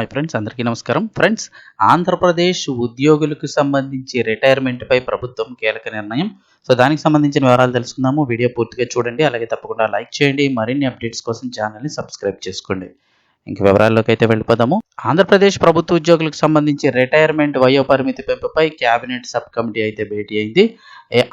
Hi friends అందరికీ నమస్కారం. Friends Andhra Pradesh ఉద్యోగులకు సంబంధించి రిటైర్మెంట్పై ప్రభుత్వం కీలక నిర్ణయం. సో దానికి సంబంధించిన వివరాలు తెలుసుకుందాము. వీడియో పూర్తిగా చూడండి. అలాగే తప్పకుండా లైక్ చేయండి. మరిన్ని అప్డేట్స్ కోసం ఛానల్ని సబ్స్క్రైబ్ చేసుకోండి. ఇంక వివరాల్లోకి అయితే వెళ్ళిపోదాము. ఆంధ్రప్రదేశ్ ప్రభుత్వ ఉద్యోగులకు సంబంధించి రిటైర్మెంట్ వయోపరిమితి పెంపుపై కేబినెట్ సబ్ కమిటీ అయితే భేటీ అయింది.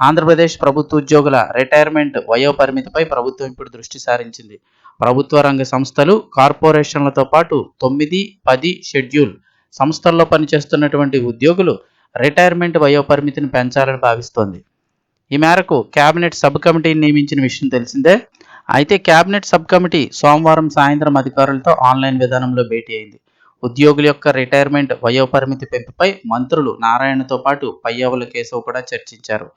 ఆంధ్రప్రదేశ్ ప్రభుత్వ ఉద్యోగుల రిటైర్మెంట్ వయో పరిమితిపై ప్రభుత్వం ఇప్పుడు దృష్టి సారించింది. ప్రభుత్వ రంగ సంస్థలు కార్పొరేషన్లతో పాటు తొమ్మిది పది షెడ్యూల్ సంస్థల్లో పనిచేస్తున్నటువంటి ఉద్యోగులు రిటైర్మెంట్ వయోపరిమితిని పెంచాలని భావిస్తోంది. ఈ మేరకు కేబినెట్ సబ్ కమిటీని నియమించిన విషయం తెలిసిందే. అయితే కేబినెట్ సబ్ కమిటీ సోమవారం సాయంత్రం అధికారులతో ఆన్లైన్ విధానంలో భేటీ అయింది. ఉద్యోగుల యొక్క రిటైర్మెంట్ వయో పరిమితి పెంపుపై మంత్రులు నారాయణతో పాటు పయ్యవుల కేశవ్ కూడా చర్చించారు.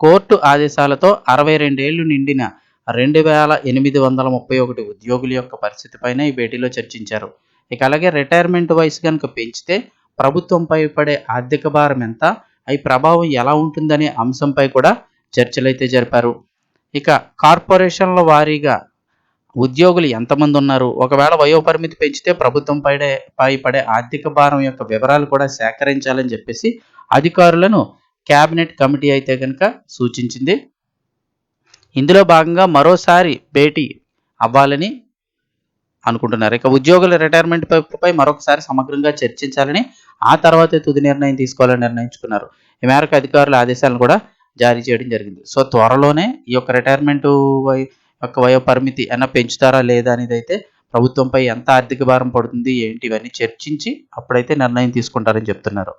కోర్టు ఆదేశాలతో అరవై రెండేళ్ళు నిండిన రెండు వేల ఎనిమిది వందల ముప్పై ఒకటి ఉద్యోగుల యొక్క పరిస్థితిపైన ఈ భేటీలో చర్చించారు. ఇక అలాగే రిటైర్మెంట్ వయసు కనుక పెంచితే ప్రభుత్వంపై పడే ఆర్థిక భారం ఎంత? అవి ప్రభావం ఎలా ఉంటుందనే అంశంపై కూడా చర్చలైతే జరిపారు. ఇక కార్పొరేషన్ల వారీగా ఉద్యోగులు ఎంతమంది ఉన్నారు? ఒకవేళ వయోపరిమితి పెంచితే ప్రభుత్వం పడే పై పడే ఆర్థిక భారం యొక్క వివరాలు కూడా సేకరించాలని చెప్పేసి అధికారులను క్యాబినెట్ కమిటీ అయితే కనుక సూచించింది. ఇందులో భాగంగా మరోసారి భేటీ అవ్వాలని అనుకుంటున్నారు. ఇక ఉద్యోగుల రిటైర్మెంట్ పై మరొకసారి సమగ్రంగా చర్చించాలని ఆ తర్వాతే తుది నిర్ణయం తీసుకోవాలని నిర్ణయించుకున్నారు. ఈ మేరకు అధికారుల ఆదేశాలను కూడా జారీ చేయడం జరిగింది. సో త్వరలోనే ఈ యొక్క రిటైర్మెంట్ యొక్క వయో పరిమితి ఏమైనా పెంచుతారా లేదా అనేది అయితే ప్రభుత్వంపై ఎంత ఆర్థిక భారం పడుతుంది ఏంటి ఇవన్నీ చర్చించి అప్పుడైతే నిర్ణయం తీసుకుంటారని చెప్తున్నారు.